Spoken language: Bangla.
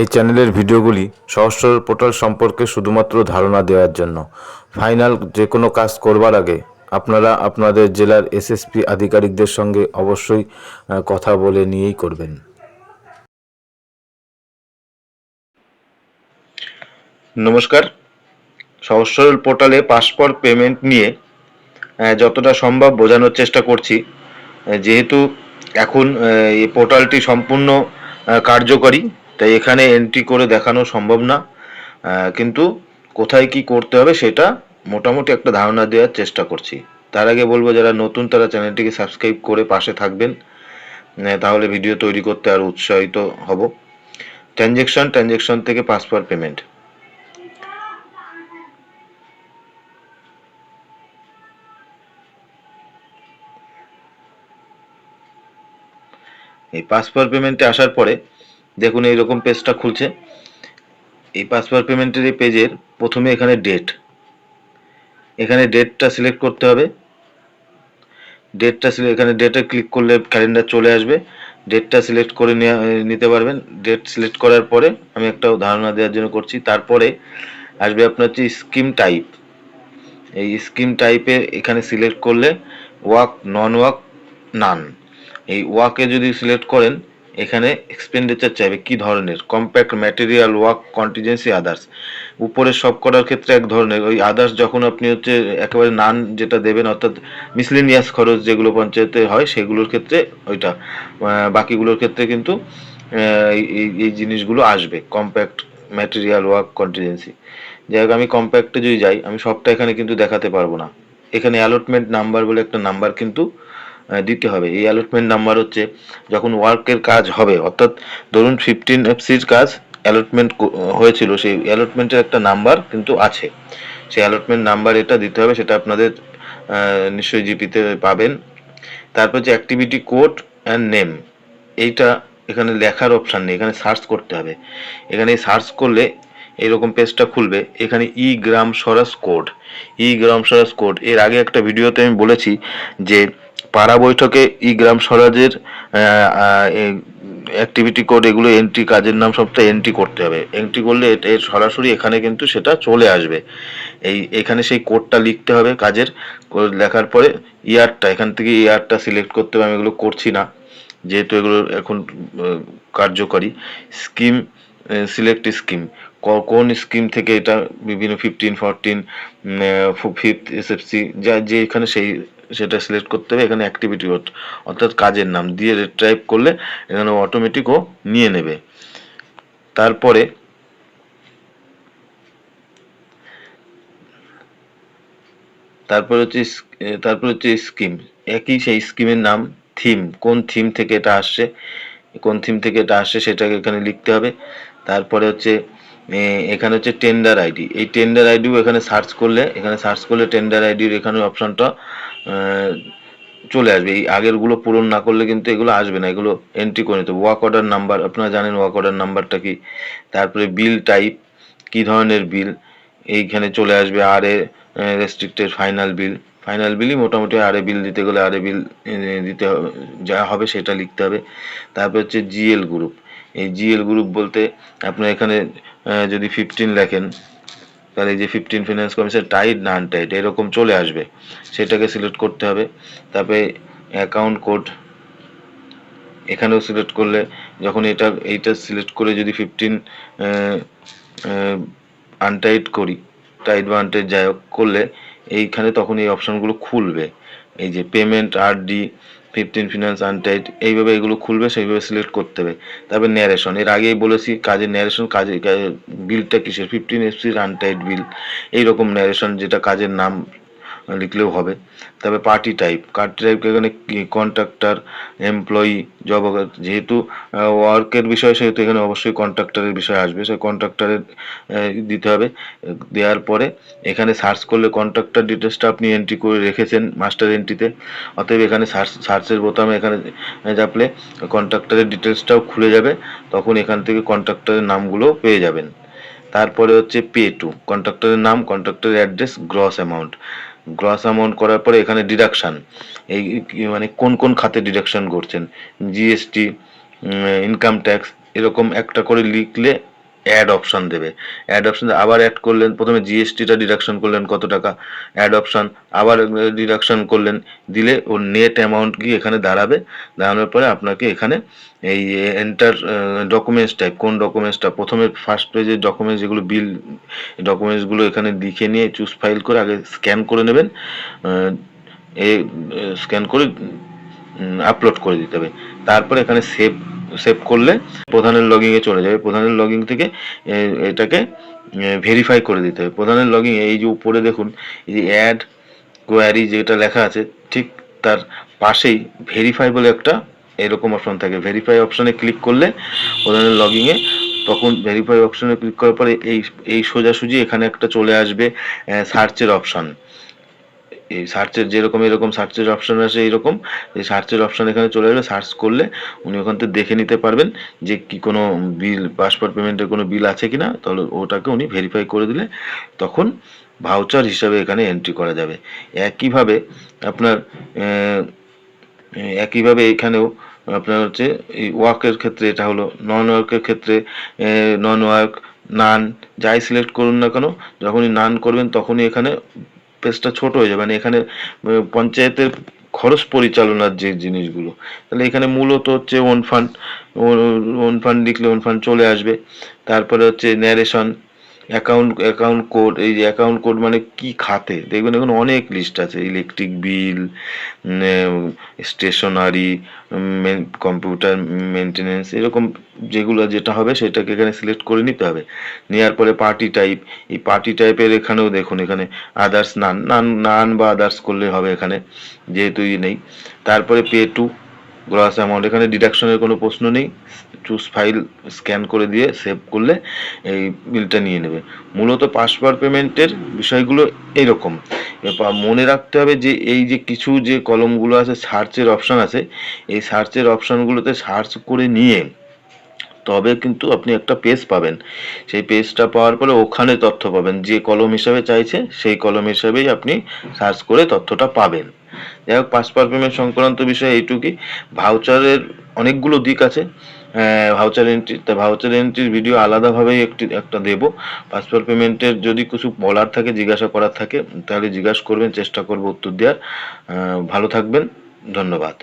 এই চ্যানেলের ভিডিওগুলি সহজ সরল পোর্টাল সম্পর্কে শুধুমাত্র ধারণা দেওয়ার জন্য। ফাইনাল যে কোনো কাজ করবার আগে আপনারা আপনাদের জেলার এসএসপি আধিকারিকদের সঙ্গে অবশ্যই কথা বলে নিয়েই করবেন। নমস্কার। সহজ সরল পোর্টালে পাসপোর্ট পেমেন্ট নিয়ে যতটা সম্ভব বোঝানোর চেষ্টা করছি। যেহেতু এখন এই পোর্টালটি সম্পূর্ণ কার্যকরী তাই এখানে এন্ট্রি করে দেখানো সম্ভব না। কিন্তু কোথায় কি করতে হবে সেটা মোটামুটি একটা ধারণা দেওয়ার চেষ্টা করছি। তার আগে বলব, যারা নতুন, তারা চ্যানেলটিকে সাবস্ক্রাইব করে পাশে থাকবেন। তাহলে ভিডিও তৈরি করতে আর উৎসাহিত হব। ট্রানজেকশন ট্রানজেকশন থেকে পাসপোর্ট পেমেন্ট এই পাসপোর্ট পেমেন্টে আসার পরে দেখুন এইরকম পেজটা খুলছে। এই পাসওয়ার্ড পেমেন্টের এই পেজের প্রথমে এখানে ডেট এখানে ডেটটা সিলেক্ট করতে হবে। ডেটটা এখানে ডেটে ক্লিক করলে ক্যালেন্ডার চলে আসবে। ডেটটা সিলেক্ট করে নিতে পারবেন। ডেট সিলেক্ট করার পরে আমি একটা ধারণা দেওয়ার জন্য করছি। তারপরে আসবে আপনার হচ্ছে স্কিম টাইপ এই স্কিম টাইপে এখানে সিলেক্ট করলে ওয়াক নন ওয়াক নান এই ওয়াকে যদি সিলেক্ট করেন এখানে এক্সপেন্ডিচার চাইবে, কি ধরনের? Compact material work contingency others উপরে সব করার ক্ষেত্রে এক ধরনের। ওই আদার্স যখন আপনি হচ্ছে একেবারে নান যেটা দেবেন, অর্থাৎ মিসলিনিয়াস খরচ যেগুলো পঞ্চায়েতে হয়, সেগুলোর ক্ষেত্রে ওইটা বাকিগুলোর ক্ষেত্রে কিন্তু এই- জিনিসগুলো আসবে। কম্প্যাক্ট ম্যাটেরিয়াল ওয়ার্ক কন্টিজেন্সি যাই হোক, আমি কম্প্যাক্টে যদি যাই, আমি সবটা এখানে কিন্তু দেখাতে পারব না। এখানে অ্যালটমেন্ট নাম্বার বলে একটা নাম্বার কিন্তু দিতে হবে। এই অ্যালটমেন্ট নাম্বার হচ্ছে, যখন ওয়ার্কের কাজ হবে, অর্থাৎ ধরুন ফিফটিন এফসির কাজ অ্যালটমেন্ট হয়েছিল, সেই অ্যালটমেন্টের একটা নাম্বার কিন্তু আছে। সেই অ্যালটমেন্ট নাম্বার এটা দিতে হবে, সেটা আপনাদের নিশ্চয়ই জিপিতে পাবেন। তারপর যে অ্যাক্টিভিটি কোড অ্যান্ড নেম এইটা এখানে লেখার অপশান নেই, এখানে সার্চ করতে হবে। এখানে সার্চ করলে এরকম পেজটা খুলবে, এখানে ই গ্রাম স্বরাজ কোড ই গ্রাম স্বরাজ কোড এর আগে একটা ভিডিওতে আমি বলেছি যে পাড়া বৈঠকে ই গ্রাম স্বরাজের অ্যাক্টিভিটি কোড এগুলো এন্ট্রি কাজের নাম সবটা এন্ট্রি করতে হবে। এন্ট্রি করলে এর সরাসরি এখানে কিন্তু সেটা চলে আসবে। এই, এখানে সেই কোডটা লিখতে হবে কাজের। লেখার পরে ইয়ারটা, এখান থেকে ইয়ারটা সিলেক্ট করতে হবে, আমি এগুলো করছি না। যেহেতু এগুলো এখন কার্যকরী। স্কিম সিলেক্ট স্কিম কোন স্কিম থেকে এটা বিভিন্ন ফিফটিন ফোরটিন ফিফথ এসএফসি যা, যে এখানে সেই সেটা সিলেক্ট করতে হবে, এখানে অ্যাক্টিভিটি অর্থাৎ কাজের নাম দিয়ে টাইপ করলে এখানে অটোমেটিক ও নিয়ে নেবে। তারপরে তারপর হচ্ছে তারপর হচ্ছে স্কিম একই সেই স্কিমের নাম থিম কোন থিম থেকে এটা আসছে, কোন থিম থেকে এটা আসছে সেটাকে এখানে লিখতে হবে। তারপরে হচ্ছে এখানে হচ্ছে টেন্ডার আইডি এই টেন্ডার আইডিও এখানে সার্চ করলে, এখানে সার্চ করলে টেন্ডার আইডির এখানে অপশনটা চলে আসবে। এই আগেরগুলো পূরণ না করলে কিন্তু এগুলো আসবে না। এগুলো এন্ট্রি করে নিতে ওয়াক অর্ডার নাম্বার আপনারা জানেন ওয়াক অর্ডার নাম্বারটা কি? তারপরে বিল টাইপ কি ধরনের বিল এইখানে চলে আসবে আর এ রেস্ট্রিক্টেড ফাইনাল বিল ফাইনাল বিলই মোটামুটি আরে বিল দিতে গেলে আরে বিল দিতে হবে যা হবে সেটা লিখতে হবে। তারপর হচ্ছে জিএল গ্রুপ এই জিএল গ্রুপ বলতে আপনার এখানে যদি ফিফটিন লেখেন তাহলে এই যে ফিফটিন ফিনান্স কমিশন টাইট না আনটাইট এরকম চলে আসবে। সেটাকে সিলেক্ট করতে হবে। তারপরে অ্যাকাউন্ট কোড এখানেও সিলেক্ট করলে যখন এটা, এইটা সিলেক্ট করে যদি ফিফটিন আনটাইট করি টাইট বা আনটাইট যাই হোক করলে, এইখানে তখন এই অপশনগুলো খুলবে। এই যে পেমেন্ট আর ডি ফিফটিন ফিনান্স আনটাইট এইভাবে এগুলো খুলবে, সেইভাবে সিলেক্ট করতে হবে। তারপরে ন্যারেশন এর আগেই বলেছি, কাজের ন্যারেশন কাজের বিলটা কিসের? ফিফটিন এফসির আনটাইট বিল এইরকম ন্যারেশন যেটা কাজের নাম লিখলেও হবে। তবে পার্টি টাইপ পার্টি টাইপ এখানে কন্ট্রাক্টর এমপ্লয়ি জব যেহেতু ওয়ার্কের বিষয় সেহেতু এখানে অবশ্যই কন্ট্রাক্টরের বিষয় আসবে। সেই কন্ট্রাক্টরের দিতে হবে। দেওয়ার পরে এখানে সার্চ করলে কন্ট্রাক্টর ডিটেলসটা আপনি এন্ট্রি করে রেখেছেন মাস্টার এন্ট্রিতে অতএব এখানে সার্চ সার্চের বোতামে এখানে চাপলে কন্ট্রাক্টরের ডিটেলসটাও খুলে যাবে। তখন এখান থেকে কন্ট্রাক্টরের নামগুলো পেয়ে যাবেন। তারপরে হচ্ছে পে টু কন্ট্রাক্টরের নাম কন্ট্রাক্টরের address gross amount gross amount করার পরে এখানে ডিডাকশান এই মানে কোন কোন খাতে ডিডাকশান করছেন? জিএসটি ইনকাম ট্যাক্স এরকম একটা করে লিখলে অ্যাড অপশন দেবে। অ্যাড অপশন আবার অ্যাড করলেন, প্রথমে জিএসটিটা ডিডাকশন করলেন কত টাকা? অ্যাড অপশন আবার ডিডাকশন করলেন, দিলে ওর নেট অ্যামাউন্ট গিয়ে এখানে দাঁড়াবে? দাঁড়ানোর পরে আপনাকে এখানে এই এন্টার ডকুমেন্টস টাইপ কোন ডকুমেন্টসটা প্রথমে ফার্স্ট পেজে ডকুমেন্টস যেগুলো বিল ডকুমেন্টসগুলো এখানে লিখে নিয়ে চুজ ফাইল করে আগে স্ক্যান করে নেবেন এ স্ক্যান করে আপলোড করে দিতে হবে। তারপরে এখানে সেভ সেভ করলে প্রধানের লগিংয়ে চলে যাবে। প্রধানের লগিং থেকে এটাকে ভেরিফাই করে দিতে হবে। প্রধানের লগিং এই যে উপরে দেখুন, এই যে অ্যাড কোয়ারি যেটা লেখা আছে, ঠিক তার পাশেই ভেরিফাই বলে একটা এরকম অপশন থাকে। ভেরিফাই অপশনে ক্লিক করলে প্রধানের লগিংয়ে তখন ভেরিফাই অপশনে ক্লিক করার পরে এই এই সোজাসুজি এখানে একটা চলে আসবে সার্চের অপশন এই সার্চের যেরকম এরকম সার্চের অপশন আছে এইরকম, এই সার্চের অপশন এখানে চলে আসবে সার্চ করলে উনি ওখান থেকে দেখে নিতে পারবেন যে কি কোনো বিল পাসপোর্ট পেমেন্টের কোনো বিল আছে কিনা, তাহলে ওটাকে উনি ভেরিফাই করে দিলে তখন ভাউচার হিসাবে এখানে এন্ট্রি করা যাবে। একইভাবে আপনার একইভাবে এখানেও আপনার হচ্ছে এই ওয়ার্কের ক্ষেত্রে এটা হলো নন ওয়ার্কের ক্ষেত্রে নন ওয়ার্ক নান যাই সিলেক্ট করুন না কেন, যখনই নান করবেন তখনই এখানে পেজটা ছোট হয়ে যাবে। মানে এখানে পঞ্চায়েতের খরচ পরিচালনার যে জিনিসগুলো। তাহলে এখানে মূলত হচ্ছে ওন ফান্ড ওন ফান্ড লিখলে ওন ফান্ড চলে আসবে। তারপরে হচ্ছে ন্যারেশন অ্যাকাউন্ট অ্যাকাউন্ট কোড এই যে অ্যাকাউন্ট কোড মানে কি খাতে? দেখবেন এখন অনেক লিস্ট আছে electric bill stationery computer maintenance এরকম যেগুলো যেটা হবে সেটাকে এখানে সিলেক্ট করে নিতে হবে। নেওয়ার পরে পার্টি টাইপ এই পার্টি টাইপের এখানেও দেখুন, এখানে আদার্স নান নান নান বা আদার্স করলে হবে এখানে, যেহেতু নেই। তারপরে পে টু গ্রস অ্যামাউন্ট এখানে ডিডাকশনের কোনো প্রশ্ন নেই। চুজ ফাইল স্ক্যান করে দিয়ে সেভ করলে এই বিলটা নিয়ে নেবে। মূলত পাসওয়ার্ড পেমেন্টের বিষয়গুলো এইরকম এবার মনে রাখতে হবে যে এই যে কিছু যে কলমগুলো আছে সার্চের অপশান আছে, এই সার্চের অপশানগুলোতে সার্চ করে নিয়ে তবে কিন্তু আপনি একটা পেজ পাবেন। সেই পেজটা পাওয়ার পরে ওখানে তথ্য পাবেন। যে কলম হিসাবে চাইছে, সেই কলম হিসাবেই আপনি সার্চ করে তথ্যটা পাবেন। যাই হোক পাসপোর্ট পেমেন্ট সংক্রান্ত বিষয় এইটুকুই। ভাউচারের অনেকগুলো দিক আছে। ভাউচার এন্ট্রি তা ভাউচার এন্ট্রির ভিডিও আলাদাভাবেই একটি, একটা দেবো। পাসপোর্ট পেমেন্টের যদি কিছু বলার থাকে, জিজ্ঞাসা করার থাকে, তাহলে জিজ্ঞাসা করবেন, চেষ্টা করব উত্তর দেওয়ার। ভালো থাকবেন, ধন্যবাদ।